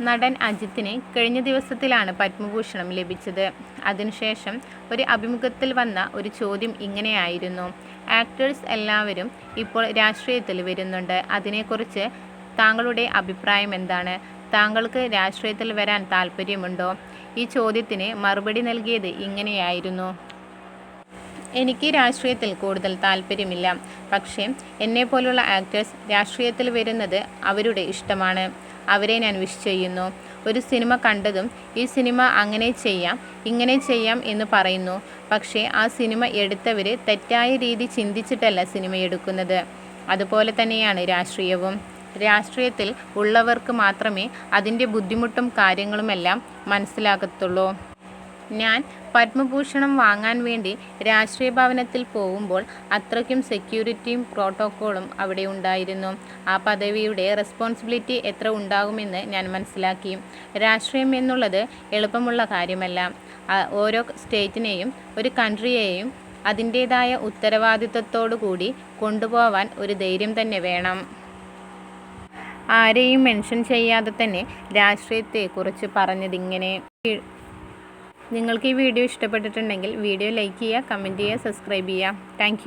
നടൻ അജിത്തിന് കഴിഞ്ഞ ദിവസത്തിലാണ് പത്മഭൂഷണം ലഭിച്ചത്. അതിനുശേഷം ഒരു അഭിമുഖത്തിൽ വന്ന ഒരു ചോദ്യം ഇങ്ങനെയായിരുന്നു. ആക്ടേഴ്സ് എല്ലാവരും ഇപ്പോൾ രാഷ്ട്രീയത്തിൽ വരുന്നുണ്ട്. അതിനെക്കുറിച്ച് താങ്കളുടെ അഭിപ്രായം എന്താണ്? താങ്കൾക്ക് രാഷ്ട്രീയത്തിൽ വരാൻ താല്പര്യമുണ്ടോ ഈ ചോദ്യത്തിന് മറുപടി നൽകിയത് ഇങ്ങനെയായിരുന്നു. എനിക്ക് രാഷ്ട്രീയത്തിൽ കൂടുതൽ താല്പര്യമില്ല. പക്ഷേ എന്നെപ്പോലുള്ള ആക്ടേഴ്സ് രാഷ്ട്രീയത്തിൽ വരുന്നത് അവരുടെ ഇഷ്ടമാണ്. അവരെ ഞാൻ വിഷ് ചെയ്യുന്നു. ഒരു സിനിമ കണ്ടതും ഈ സിനിമ അങ്ങനെ ചെയ്യാം ഇങ്ങനെ ചെയ്യാം എന്ന് പറയുന്നു. പക്ഷേ ആ സിനിമ എടുത്തവർ തെറ്റായ രീതി ചിന്തിച്ചിട്ടല്ല സിനിമ എടുക്കുന്നത്. അതുപോലെ തന്നെയാണ് രാഷ്ട്രീയവും. രാഷ്ട്രീയത്തിൽ ഉള്ളവർക്ക് മാത്രമേ അതിന്റെ ബുദ്ധിമുട്ടും കാര്യങ്ങളുമെല്ലാം മനസ്സിലാകത്തുള്ളൂ. ഞാൻ പത്മഭൂഷണം വാങ്ങാൻ വേണ്ടി രാഷ്ട്രീയ ഭവനത്തിൽ പോകുമ്പോൾ അത്രയ്ക്കും സെക്യൂരിറ്റിയും പ്രോട്ടോക്കോളും അവിടെ ഉണ്ടായിരുന്നു. ആ പദവിയുടെ റെസ്പോൺസിബിലിറ്റി എത്ര ഉണ്ടാകുമെന്ന് ഞാൻ മനസ്സിലാക്കി. രാഷ്ട്രീയം എന്നുള്ളത് എളുപ്പമുള്ള കാര്യമല്ല. ഓരോ സ്റ്റേറ്റിനെയും ഒരു കൺട്രിയെയും അതിന്റേതായ ഉത്തരവാദിത്വത്തോടു കൂടി കൊണ്ടുപോവാൻ ഒരു ധൈര്യം തന്നെ വേണം. ആരെയും മെൻഷൻ ചെയ്യാതെ തന്നെ രാഷ്ട്രീയത്തെക്കുറിച്ച് പറഞ്ഞതിങ്ങനെ. നിങ്ങൾക്ക് ഈ വീഡിയോ ഇഷ്ടപ്പെട്ടിട്ടുണ്ടെങ്കിൽ വീഡിയോ ലൈക്ക് ചെയ്യുക കമന്റ് ചെയ്യുക സബ്സ്ക്രൈബ് ചെയ്യുക. താങ്ക്